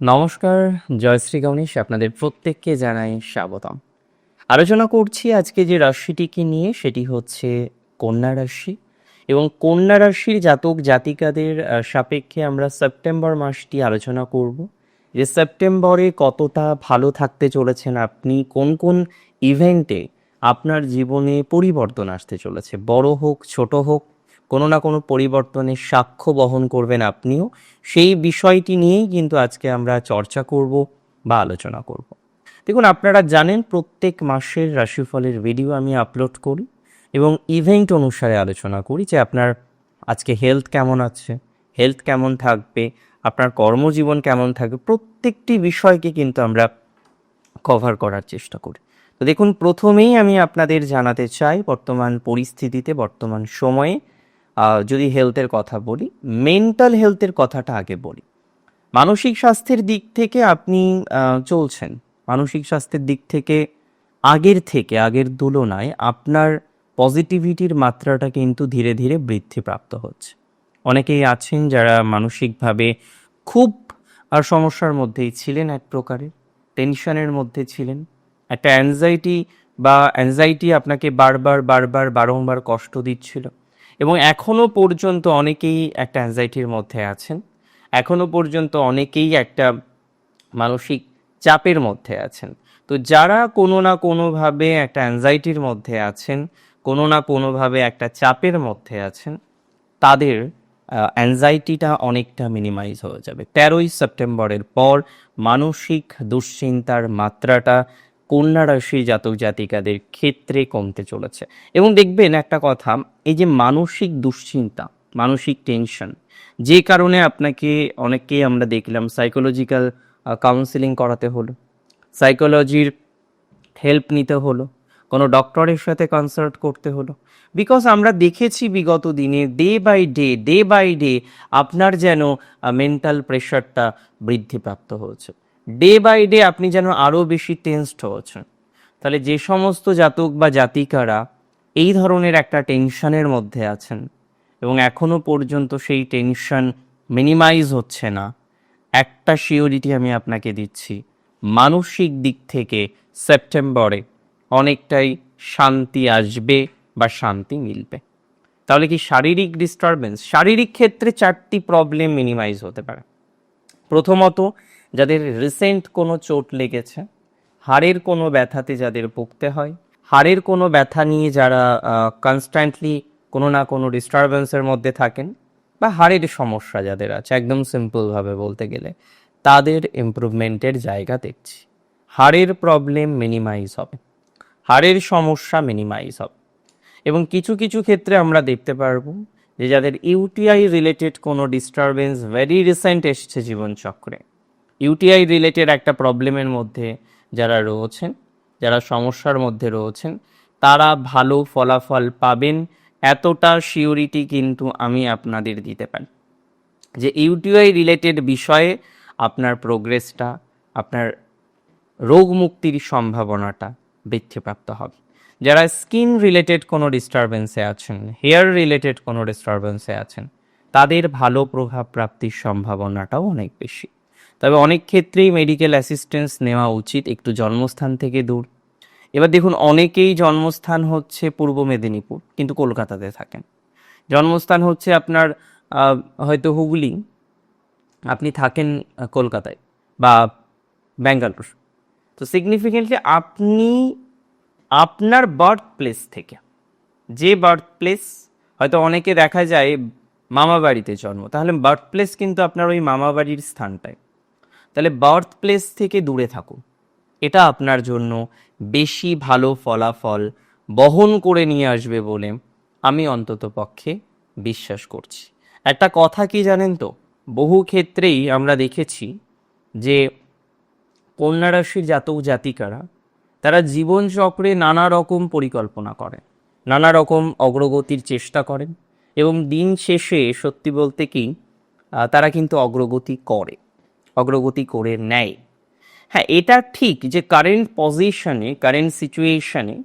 নমস্কার জয়শ্রী গণেশ, আপনাদের প্রত্যেককে জানাই স্বাগতম। আলোচনা করছি আজকে যে রাশিটিকে নিয়ে, সেটি হচ্ছে কন্যা রাশি। এবং কন্যা রাশির জাতক জাতিকাদের সাপেক্ষে আমরা সেপ্টেম্বর মাসটি আলোচনা করব। যে সেপ্টেম্বরে কতটা ভালো থাকতে চলেছেন আপনি, কোন কোন ইভেন্টে আপনার জীবনে পরিবর্তন আসতে চলেছে, বড় হোক, ছোট হোক কোনো না কোনো পরিবর্তনের সাক্ষ্য বহন করবেন আপনিও। সেই বিষয়টি নিয়েই কিন্তু আজকে আমরা চর্চা করব বা আলোচনা করব। দেখুন, আপনারা জানেন প্রত্যেক মাসের রাশিফলের ভিডিও আমি আপলোড করি এবং ইভেন্ট অনুসারে আলোচনা করি যে আপনার আজকে হেলথ কেমন আছে হেলথ কেমন থাকবে, আপনার কর্মজীবন কেমন থাকবে, প্রত্যেকটি বিষয়কে কিন্তু আমরা কভার করার চেষ্টা করি। তো দেখুন, প্রথমেই আমি আপনাদের জানাতে চাই বর্তমান পরিস্থিতিতে, বর্তমান সময়ে যদি হেলথের কথা বলি মেন্টাল হেলথের কথাটা আগে বলি। মানসিক স্বাস্থ্যের দিক থেকে আপনি চলছেন। মানসিক স্বাস্থ্যের দিক থেকে আগের থেকে, আগের তুলনায় আপনার পজিটিভিটির মাত্রাটা কিন্তু ধীরে ধীরে বৃদ্ধিপ্রাপ্ত হচ্ছে। অনেকেই আছেন যারা মানসিকভাবে খুব আর সমস্যার মধ্যেই ছিলেন এক প্রকারের টেনশনের মধ্যে ছিলেন। একটা অ্যাংজাইটি বা অ্যাংজাইটি আপনাকে বারবার বারবার, বারংবার কষ্ট দিচ্ছিল। এবং এখনও পর্যন্ত অনেকেই একটা অ্যাংজাইটির মধ্যে আছেন। এখনও পর্যন্ত অনেকেই একটা মানসিক চাপের মধ্যে আছেন। তো যারা কোনো না কোনোভাবে একটা অ্যাংজাইটির মধ্যে আছেন, কোনো না কোনোভাবে একটা চাপের মধ্যে আছেন, তাদের অ্যাংজাইটিটা অনেকটা মিনিমাইজ হয়ে যাবে। তেরোই সেপ্টেম্বরের পর মানসিক দুশ্চিন্তার মাত্রাটা কন্যা রাশির জাতক জাতিকাদের ক্ষেত্রে কমতে চলেছে। এবং দেখবেন একটা কথা, এই যে মানসিক দুশ্চিন্তা, মানসিক টেনশন যে কারণে আপনাকে অনেককেই আমরা দেখলাম সাইকোলজিক্যাল কাউন্সিলিং করাতে হলো সাইকোলজির হেল্প নিতে হলো, কোনো ডক্টরের সাথে কনসাল্ট করতে হলো। বিকজ আমরা দেখেছি বিগত দিনে day by day day by day আপনার যেন মেন্টাল প্রেশারটা বৃদ্ধিপ্রাপ্ত হচ্ছে ডে বাই ডে আপনি যেন আরও বেশি টেন্সড হচ্ছেন তাহলে যে সমস্ত জাতক বা জাতিকারা এই ধরনের একটা টেনশনের মধ্যে আছেন এবং এখনও পর্যন্ত সেই টেনশন মিনিমাইজ হচ্ছে না, একটা শিওরিটি আমি আপনাকে দিচ্ছি, মানসিক দিক থেকে সেপ্টেম্বরে অনেকটাই শান্তি আসবে বা শান্তি মিলবে। তাহলে কি শারীরিক ডিস্টারবেন্স শারীরিক ক্ষেত্রে চারটি প্রবলেম মিনিমাইজ হতে পারে। প্রথমত যাদের রিসেন্ট কোনো চোট লেগেছে, হাড়ের কোনো ব্যথাতে যাদের ভুগতে হয়, হাড়ের কোনো ব্যথা নিয়ে যারা কনস্ট্যান্টলি কোনো না কোনো ডিস্টারবেন্সের মধ্যে থাকেন বা হাড়ের সমস্যা যাদের আছে, একদম সিম্পলভাবে বলতে গেলে, তাদের ইমপ্রুভমেন্টের জায়গা দেখছি। হাড়ের প্রবলেম মিনিমাইজ হবে। হাড়ের সমস্যা মিনিমাইজ হবে। এবং কিছু কিছু ক্ষেত্রে আমরা দেখতে পারব যে যাদের ইউটিআই রিলেটেড কোনো ডিস্টারবেন্স ভেরি রিসেন্ট এসছে জীবনচক্রে ইউটিআই রিলেটেড একটা প্রবলেমের মধ্যে যারা রয়েছেন, যারা সমস্যার মধ্যে রয়েছেন, তারা ভালো ফলাফল পাবেন এতটা শিওরিটি কিন্তু আমি আপনাদের দিতে পারি। যে ইউটিআই রিলেটেড বিষয়ে আপনার প্রোগ্রেসটা আপনার রোগ মুক্তির সম্ভাবনাটা বৃদ্ধিপ্রাপ্ত হবে। যারা স্কিন রিলেটেড কোনো ডিস্টারবেন্সে আছেন হেয়ার রিলেটেড কোনো ডিস্টারবেন্সে আছেন, তাদের ভালো প্রভাব প্রাপ্তির সম্ভাবনাটাও অনেক বেশি। তবে অনেক ক্ষেত্রেই মেডিকেল অ্যাসিস্ট্যান্স নেওয়া উচিত একটু জন্মস্থান থেকে দূর। এবার দেখুন, অনেকেই জন্মস্থান হচ্ছে পূর্ব মেদিনীপুর, কিন্তু কলকাতাতে থাকেন। জন্মস্থান হচ্ছে আপনার হয়তো হুগলি, আপনি থাকেন কলকাতায় বা ব্যাঙ্গালোর। তো সিগনিফিকেন্টলি আপনি, আপনার বার্থ প্লেস থেকে, যে বার্থ প্লেস হয়তো অনেকে দেখা যায় মামা বাড়িতে জন্ম, তাহলে বার্থ প্লেস কিন্তু আপনার ওই মামা বাড়ির স্থানটায়। তাহলে বার্থ প্লেস থেকে দূরে থাকুন। এটা আপনার জন্য বেশি ভালো ফলাফল বহন করে নিয়ে আসবে বলে আমি অন্তত পক্ষে বিশ্বাস করছি। একটা কথা কি জানেন তো? বহু ক্ষেত্রেই আমরা দেখেছি যে কন্যা রাশির জাতক জাতিকারা, তারা জীবনচক্রে নানা রকম পরিকল্পনা করেন, নানা রকম অগ্রগতির চেষ্টা করেন এবং দিন শেষে সত্যি বলতে কি তারা কিন্তু অগ্রগতি করে। অগ্রগতি করে নেয়। হ্যাঁ এটা ঠিক যে কারেন্ট পজিশনে কারেন্ট সিচুয়েশনে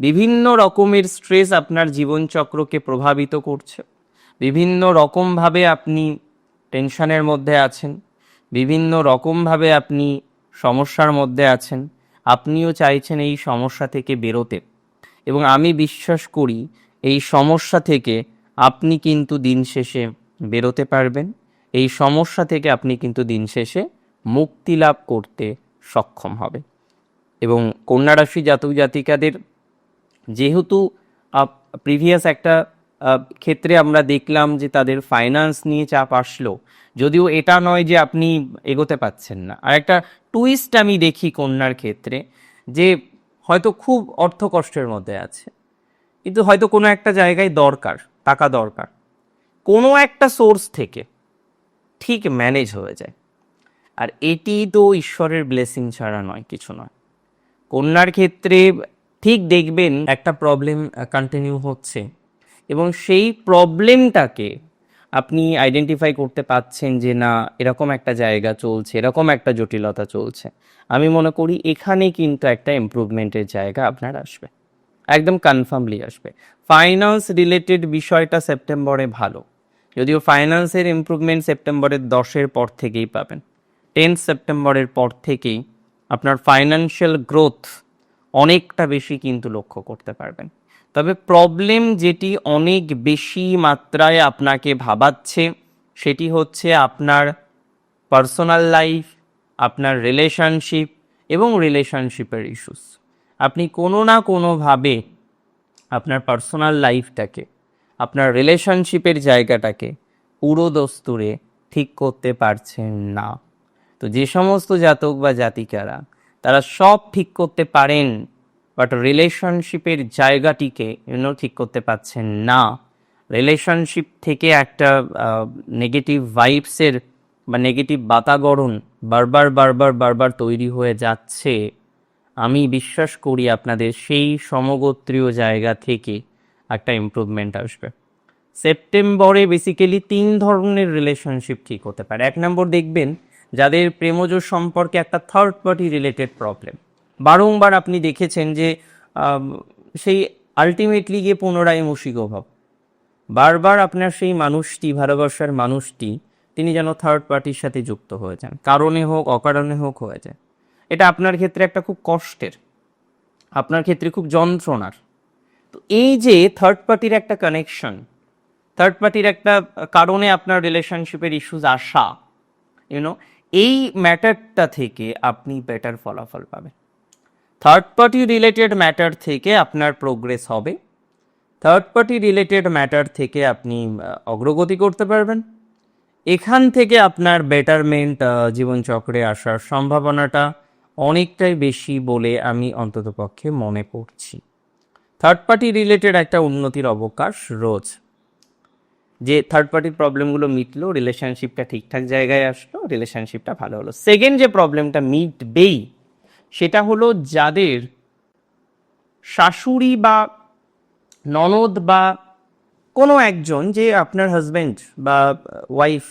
বিভিন্ন রকমের স্ট্রেস আপনার জীবনচক্রকে প্রভাবিত করছে। বিভিন্ন রকমভাবে আপনি টেনশনের মধ্যে আছেন। বিভিন্ন রকমভাবে আপনি সমস্যার মধ্যে আছেন। আপনিও চাইছেন এই সমস্যা থেকে বেরোতে। এবং আমি বিশ্বাস করি এই সমস্যা থেকে আপনি কিন্তু দিন শেষে বেরোতে পারবেন। এই সমস্যা থেকে আপনি কিন্তু দিন শেষে মুক্তি লাভ করতে সক্ষম হবে। এবং কন্যা রাশি জাতক জাতিকাদের, যেহেতু প্রিভিয়াস একটা ক্ষেত্রে আমরা দেখলাম যে তাদের ফাইন্যান্স নিয়ে চাপ আসলো, যদিও এটা নয় যে আপনি এগোতে পাচ্ছেন না। আর একটা টুইস্ট আমি দেখি কন্যার ক্ষেত্রে, যে হয়তো খুব অর্থ কষ্টের মধ্যে আছে, কিন্তু হয়তো কোনো একটা জায়গায় দরকার টাকা দরকার। কোনো একটা সোর্স থেকে ঠিক ম্যানেজ হয়ে যায়। আর এটি তো ঈশ্বরের ব্লেসিং ছাড়া নয়, কিছু নয়। কন্যার ক্ষেত্রে ঠিক দেখবেন একটা প্রবলেম কন্টিনিউ হচ্ছে এবং সেই প্রবলেমটাকে আপনি আইডেন্টিফাই করতে পাচ্ছেন যে না, এরকম একটা জায়গা চলছে, এরকম একটা জটিলতা চলছে। আমি মনে করি এখানে কিন্তু একটা ইমপ্রুভমেন্টের জায়গা আপনার আসবে। একদম কনফার্মলি আসবে। ফাইন্যান্স রিলেটেড বিষয়টা সেপ্টেম্বরে ভালো। যদিও ফাইন্যান্সের ইমপ্রুভমেন্ট সেপ্টেম্বরের দশের পর থেকেই পাবেন। টেন্থ সেপ্টেম্বরের পর থেকেই আপনার ফাইন্যান্সিয়াল গ্রোথ অনেকটা বেশি কিন্তু লক্ষ্য করতে পারবেন। তবে প্রবলেম যেটি অনেক বেশি মাত্রায় আপনাকে ভাবাচ্ছে, সেটি হচ্ছে আপনার পার্সোনাল লাইফ আপনার রিলেশনশিপ এবং রিলেশনশিপের ইস্যুস আপনি কোনো না কোনোভাবে আপনার পার্সোনাল লাইফটাকে আপনার রিলেশনশিপের জায়গাটাকে পুরো দস্তুরে ঠিক করতে পারছেন না। তো যে সমস্ত জাতক বা জাতিকারা, তারা সব ঠিক করতে পারেন বাট রিলেশনশিপের জায়গাটিকে ইউনো ঠিক করতে পারছেন না। রিলেশনশিপ থেকে একটা নেগেটিভ ভাইবসের বা নেগেটিভ বাতাবরণ বারবার বারবার বারবার তৈরি হয়ে যাচ্ছে। আমি বিশ্বাস করি আপনাদের সেই সমগোত্রীয় জায়গা থেকে একটা ইমপ্রুভমেন্ট আসবে। সেপ্টেম্বরে বেসিক্যালি তিন ধরনের রিলেশনশিপ ঠিক হতে পারে। এক নম্বর দেখবেন, যাদের প্রেমজ সম্পর্কে একটা থার্ড পার্টি রিলেটেড প্রবলেম বারংবার আপনি দেখেছেন যে সেই আলটিমেটলি গিয়ে পুনরায় মুশিক অভাব। বারবার আপনার সেই মানুষটি, ভালোবাসার মানুষটি, তিনি যেন থার্ড পার্টির সাথে যুক্ত হয়ে যান। কারণে হোক, অকারণে হোক, হয়ে যায়। এটা আপনার ক্ষেত্রে একটা খুব কষ্টের। আপনার ক্ষেত্রে খুব যন্ত্রণার। তো এই যে থার্ড পার্টির একটা কানেকশন থার্ড পার্টির একটা কারণে আপনার রিলেশনশিপের ইস্যুজ আসা ইউনো এই ম্যাটারটা থেকে আপনি বেটার ফলাফল পাবেন। থার্ড পার্টি রিলেটেড ম্যাটার থেকে আপনার প্রোগ্রেস হবে। থার্ড পার্টি রিলেটেড ম্যাটার থেকে আপনি অগ্রগতি করতে পারবেন। এখান থেকে আপনার বেটারমেন্ট জীবনচক্রে আসার সম্ভাবনাটা অনেকটাই বেশি বলে আমি অন্ততপক্ষে মনে করছি। থার্ড পার্টি রিলেটেড একটা উন্নতির অবকাশ রোজ। যে থার্ড পার্টির প্রবলেমগুলো মিটলো রিলেশনশিপটা ঠিকঠাক জায়গায় আসলো রিলেশনশিপটা ভালো হলো। সেকেন্ড যে প্রবলেমটা মিটবেই, সেটা হলো যাদের শাশুড়ি বা ননদ বা কোনো একজন যে আপনার হাজবেন্ড বা ওয়াইফ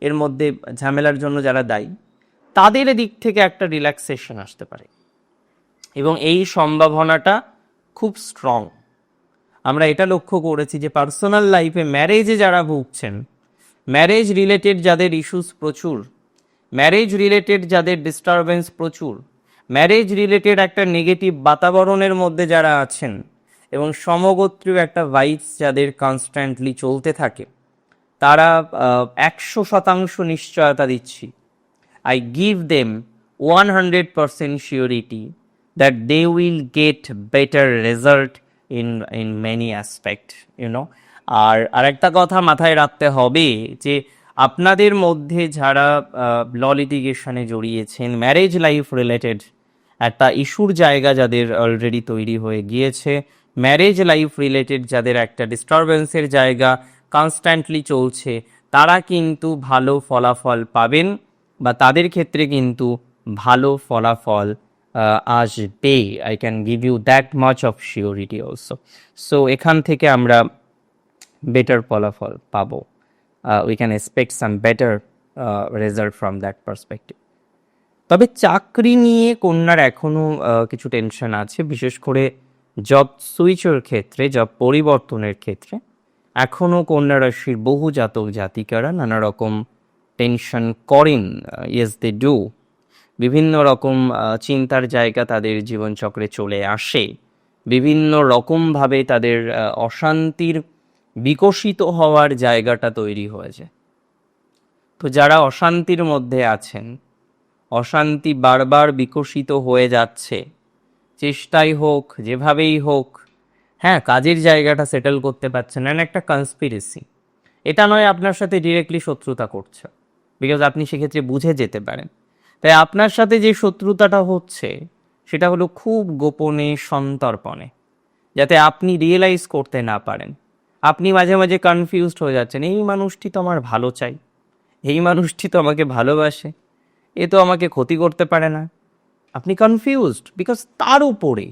এর মধ্যে ঝামেলার জন্য যারা দায়ী, তাদের দিক থেকে একটা রিল্যাক্সেশন আসতে পারে। এবং এই সম্ভাবনাটা খুব স্ট্রং আমরা এটা লক্ষ্য করেছি যে পার্সোনাল লাইফে ম্যারেজে যারা ভুগছেন ম্যারেজ রিলেটেড যাদের ইস্যুস প্রচুর ম্যারেজ রিলেটেড যাদের ডিস্টারবেন্স প্রচুর ম্যারেজ রিলেটেড একটা নেগেটিভ বাতাবরণের মধ্যে যারা আছেন এবং সমগোত্রীয় একটা ভাইবস যাদের কনস্ট্যান্টলি চলতে থাকে, তারা একশো শতাংশ নিশ্চয়তা দিচ্ছি। I give them 100% surety that they will get better result in in many aspect, you know. আর আরেকটা কথা মাথায় রাখতে হবে যে আপনাদের মধ্যে যারা ল লিটিগেশনে জড়িয়েছেন ম্যারেজ লাইফ রিলেটেড একটা ইস্যুর জায়গা যাদের অলরেডি তৈরি হয়ে গিয়েছে ম্যারেজ লাইফ রিলেটেড যাদের একটা ডিস্টারবেন্সের জায়গা কনস্ট্যান্টলি চলছে, তারা কিন্তু ভালো ফলাফল পাবেন বা তাদের ক্ষেত্রে কিন্তু ভালো ফলাফল আসবে I can give you that much of surety also so এখান থেকে আমরা বেটার ফলাফল পাবো। We can expect some better result from that perspective তবে চাকরি নিয়ে কন্যার এখনও কিছু টেনশন আছে। বিশেষ করে জব সুইচের ক্ষেত্রে জব পরিবর্তনের ক্ষেত্রে এখনও কন্যা রাশির বহু জাতক জাতিকারা নানা রকম টেনশন করেন। ইয়েস দে ডু বিভিন্ন রকম চিন্তার জায়গা তাদের জীবনচক্রে চলে আসে। বিভিন্ন রকমভাবে তাদের অশান্তির বিকশিত হওয়ার জায়গাটা তৈরি হয়েছে। তো যারা অশান্তির মধ্যে আছেন, অশান্তি বারবার বিকশিত হয়ে যাচ্ছে, চেষ্টাই হোক, যেভাবেই হোক হ্যাঁ কাজের জায়গাটা সেটেল করতে পারছেন না, একটা কনস্পিরেসি এটা নয় আপনার সাথে ডিরেক্টলি শত্রুতা করছে। বিকজ আপনি সেক্ষেত্রে বুঝে যেতে পারেন। তাই আপনার সাথে যে শত্রুতাটা হচ্ছে, সেটা হলো খুব গোপনে সন্তর্পণে, যাতে আপনি রিয়েলাইজ করতে না পারেন। আপনি মাঝে মাঝে কনফিউজড হয়ে যাচ্ছেন, এই মানুষটি তো আমার ভালো চাই, এই মানুষটি তো আমাকে ভালোবাসে, এ তো আমাকে ক্ষতি করতে পারে না। আপনি কনফিউজড বিকজ তার উপরে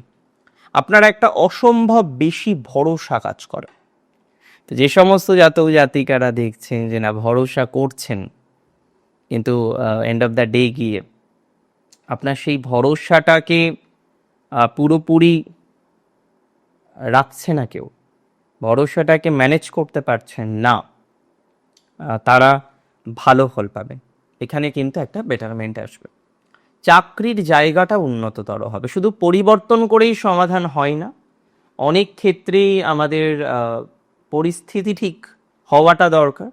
আপনার একটা অসম্ভব বেশি ভরসা কাজ করে। যে সমস্ত জাতক জাতিকারা দেখছেন যে না, ভরসা করছেন কিন্তু এন্ড অফ দ্য ডে গিয়ে, আপনার সেই ভরসাটাকে পুরোপুরি রাখছে না কেউ। ভরসাটাকে ম্যানেজ করতে পারছেন না তারা ভালো ফল পাবেন। এখানে কিন্তু একটা বেটারমেন্ট আসবে। চাকরির জায়গাটা উন্নততর হবে। শুধু পরিবর্তন করেই সমাধান হয় না, অনেক ক্ষেত্রেই আমাদের পরিস্থিতি ঠিক হওয়াটা দরকার।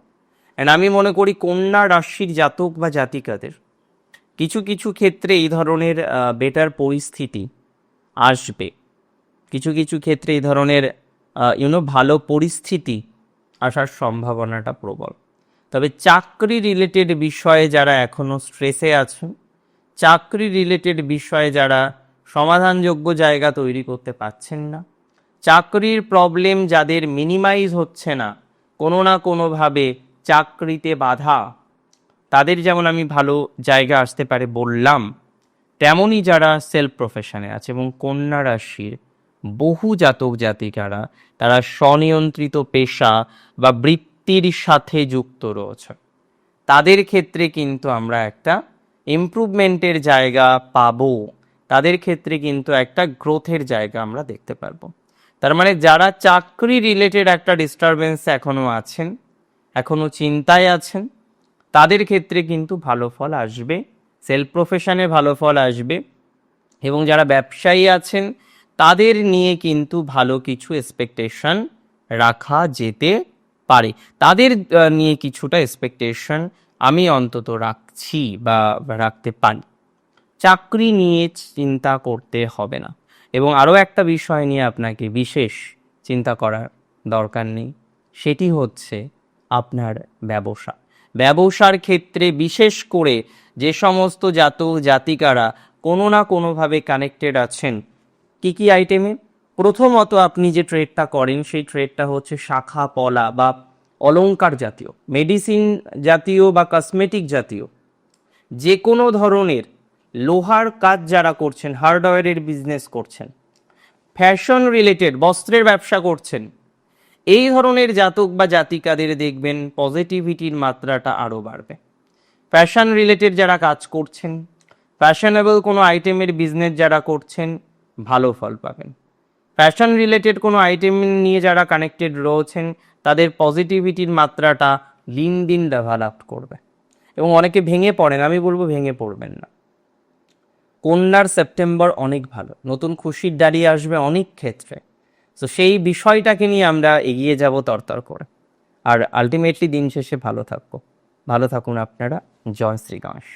অ্যান্ড আমি মনে করি কন্যা রাশির জাতক বা জাতিকাদের কিছু কিছু ক্ষেত্রে এই ধরনের বেটার পরিস্থিতি আসবে। কিছু কিছু ক্ষেত্রে এই ধরনের ইউনো ভালো পরিস্থিতি আসার সম্ভাবনাটা প্রবল। তবে চাকরি রিলেটেড বিষয়ে যারা এখনও স্ট্রেসে আছেন, চাকরি রিলেটেড বিষয়ে যারা সমাধানযোগ্য জায়গা তৈরি করতে পারছেন না, চাকরির প্রবলেম যাদের মিনিমাইজ হচ্ছে না, কোনো না কোনোভাবে চাকরিতে বাধা। তাদের যেমন আমি ভালো জায়গা আসতে পারে বললাম, তেমনই যারা সেলফ প্রফেশনে আছে এবং কন্যা রাশির বহু জাতক জাতিকারা, তারা স্বনিয়ন্ত্রিত পেশা বা বৃত্তির সাথে যুক্ত রয়েছে। তাদের ক্ষেত্রে কিন্তু আমরা একটা ইমপ্রুভমেন্টের জায়গা পাব। তাদের ক্ষেত্রে কিন্তু একটা গ্রোথের জায়গা আমরা দেখতে পারব। তার মানে যারা চাকরি রিলেটেড একটা ডিস্টারবেন্স এখনও আছেন এখনও চিন্তায় আছেন? তাদের ক্ষেত্রে কিন্তু ভালো ফল আসবে, সেলফ প্রফেশনে ভালো ফল আসবে এবং যারা ব্যবসায়ী আছেন, তাদের নিয়ে কিন্তু ভালো কিছু এক্সপেকটেশন রাখা যেতে পারে। তাদের নিয়ে কিছুটা এক্সপেকটেশন আমি অন্তত রাখছি বা রাখতে পারি। চাকরি নিয়ে চিন্তা করতে হবে না। এবং আরও একটা বিষয় নিয়ে আপনাকে বিশেষ চিন্তা করার দরকার নেই। সেটি হচ্ছে আপনার ব্যবসা। ব্যবসার ক্ষেত্রে বিশেষ করে যে সমস্ত জাতক, জাতিকারা কোনো না কোনোভাবে কানেক্টেড আছেন, কি কি আইটেমে প্রথমত আপনি যে ট্রেডটা করেন, সেই ট্রেডটা হচ্ছে শাখা, পলা বা অলঙ্কার জাতীয় মেডিসিন জাতীয় বা কসমেটিক জাতীয়। যে কোনো ধরনের লোহার কাজ যারা করছেন হার্ডওয়্যারের বিজনেস করছেন ফ্যাশন রিলেটেড বস্ত্রের ব্যবসা করছেন এই ধরনের জাতক বা জাতিকাদের দেখবেন পজিটিভিটির মাত্রাটা আরও বাড়বে। ফ্যাশন রিলেটেড যারা কাজ করছেন ফ্যাশনেবল কোনো আইটেমের বিজনেস যারা করছেন, ভালো ফল পাবেন। ফ্যাশন রিলেটেড কোনো আইটেম নিয়ে যারা কানেক্টেড রয়েছেন, তাদের পজিটিভিটির মাত্রাটা দিন দিন ডেভেলপ করবে। এবং অনেকে ভেঙে পড়েন, আমি বলব ভেঙে পড়বেন না। কন্যার সেপ্টেম্বর অনেক ভালো, নতুন খুশির দাঁড়িয়ে আসবে অনেক ক্ষেত্রে। তো সেই বিষয়টাকে নিয়ে আমরা এগিয়ে যাব তরতর করে। আর আলটিমেটলি দিন শেষে ভালো থাকব ভালো থাকুন আপনারা। জয় শ্রী গণেশ।